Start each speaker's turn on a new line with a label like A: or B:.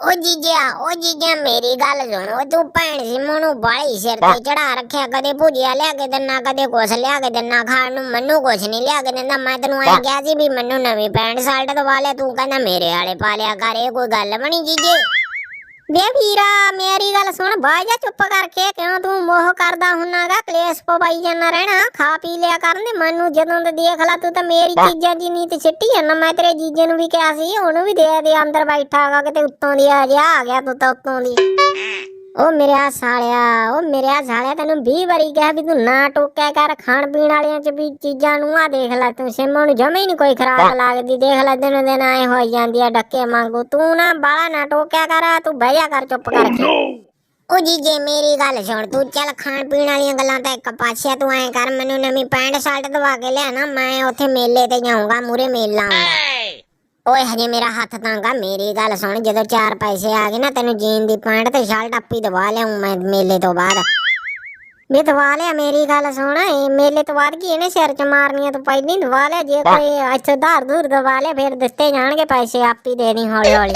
A: ਓ ਜੀਜਾ ਓ ਜੀਜਾ ਮੇਰੀ ਗੱਲ ਸੁਣ ਓ ਤੂੰ ਭੈਣ ਸਿਮੂ ਨੂੰ ਬਾਲੀ ਸਿਰ ਤੇ ਚੜਾ ਰੱਖਿਆ ਕਦੇ ਭੁਜੀਆ ਲਿਆ ਕੇ ਦਿੰਨਾ ਕਦੇ ਕੁਛ ਲਿਆ ਕੇ ਦਿੰਨਾ ਖਾਣ ਨੂੰ ਮੈਨੂੰ ਕੁਛ ਨਹੀਂ ਲਿਆ ਕੇ ਦਿੰਦਾ। ਮੈਂ ਤੈਨੂੰ ਐ ਕਿਹਾ ਸੀ ਵੀ ਮੈਨੂੰ ਨਵੀਂ ਪੈਂਟ ਸ਼ਰਟ ਦਵਾ ਲਿਆ ਤੂੰ ਕਹਿੰਦਾ ਮੇਰੇ ਵਾਲੇ ਪਾ ਲਿਆ ਕਰ ਇਹ ਕੋਈ ਗੱਲ ਬਣੀ ਜੀਜੇ? ਵੇ ਵੀਰਾ ਮੇਰੀ ਗੱਲ ਸੁਣ ਬਾਈ ਜਾ ਚੁੱਪ ਕਰਕੇ ਕਿਉਂ ਤੂੰ ਮੋਹ ਕਰਦਾ ਹੁੰਨਾਗਾ? ਕਲੇਸ਼ ਪਵਾਈ ਜਾਂਦਾ ਰਹਿਣਾ ਖਾ ਪੀ ਲਿਆ ਕਰਨ ਦੇ। ਮੈਨੂੰ ਜਦੋਂ ਤੇ ਦੇਖ ਲਾ ਤੂੰ ਤਾਂ ਮੇਰੀ ਚੀਜ਼ਾਂ ਦੀ ਨੀਤ ਛਿੱਟੀ ਜਾਂਦਾ ਮੈਂ ਤੇਰੇ ਜੀਜੇ ਨੂੰ ਵੀ ਕਿਹਾ ਸੀ ਉਹਨੂੰ ਵੀ ਦੇ ਦੇ ਅੰਦਰ ਬੈਠਾਗਾ ਕਿਤੇ ਉੱਤੋਂ ਦੀ ਆ ਜਾ ਆ ਗਿਆ ਤੂੰ ਤਾਂ ਉੱਤੋਂ ਦੀ। ਉਹ ਮੇਰਿਆ ਸਾਲਿਆ ਉਹ ਮੇਰਿਆ ਸਾਲਿਆ ਤੈਨੂੰ 20 ਵਾਰੀ ਕਿਹਾ ਵੀ ਤੂੰ ਨਾ ਟੋਕਿਆ ਕਰ ਖਾਣ ਪੀਣ ਵਾਲੀਆਂ ਚ ਵੀ ਚੀਜ਼ਾਂ ਨੂੰ ਆ ਦੇਖ ਲੈ ਤੂੰ ਸਿਮੋਂ ਨੂੰ ਜਮੇ ਹੀ ਨਹੀਂ ਕੋਈ ਖਰਾਕ ਲੱਗਦੀ ਦੇਖ ਲੈ ਦਿਨੋਂ ਦਿਨ ਆਏ ਹੋਈ ਜਾਂਦੀ ਆ ਡੱਕੇ ਵਾਂਗੂ। ਤੂੰ ਨਾ ਬਾਲਾ ਨਾ ਟੋਕਿਆ ਕਰ ਤੂੰ ਬਹਿ ਜਾ ਕਰ ਚੁੱਪ ਕਰਕੇ। ਉਹ ਜੀ ਜੇ ਮੇਰੀ ਗੱਲ ਸੁਣ ਤੂੰ ਚੱਲ ਖਾਣ ਪੀਣ ਵਾਲੀਆਂ ਗੱਲਾਂ ਤਾਂ ਇੱਕ ਪਾਸੇ ਤੂੰ ਐਂ ਕਰ ਮੈਨੂੰ ਨਵੀਂ ਪੈਂਟ ਸ਼ਰਟ ਦਵਾ ਕੇ ਲਿਆ ਨਾ ਮੈਂ ਉੱਥੇ ਮੇਲੇ ਤੇ ਜਾਊਂਗਾ ਮੂਰੇ ਮੇਲਾ ਆਉਂਦਾ ਓਏ ਹਜੇ ਮੇਰਾ ਹੱਥ ਤੰਗਾ ਮੇਰੀ ਗੱਲ ਸੁਣ ਜਦੋਂ ਚਾਰ ਪੈਸੇ ਆ ਗਏ ਨਾ ਤੈਨੂੰ ਜੀਨ ਦੀ ਪੈਂਟ ਤੇ ਸ਼ਰਟ ਆਪੀ ਦਵਾ ਲਿਆਉਂ ਮੈਂ ਮੇਲੇ ਤੋਂ ਬਾਅਦ। ਵੀ ਦਵਾ ਲਿਆ ਮੇਰੀ ਗੱਲ ਸੁਣ ਇਹ ਮੇਲੇ ਤੋਂ ਬਾਅਦ ਕੀ ਇਹਨੇ ਸਿਰ ਚ ਮਾਰਨੀਆਂ ਤੋਂ ਪਹਿਲਾਂ ਹੀ ਦਵਾ ਲਿਆ ਜੇ ਕੋਈ ਅੱਛਾ ਧਾਰ ਧੂਰ ਦਵਾ ਲਿਆ ਫਿਰ ਦਿੱਤੇ ਜਾਣਗੇ ਪੈਸੇ ਆਪੀ ਦੇ ਦੀ ਹੌਲੀ ਹੌਲੀ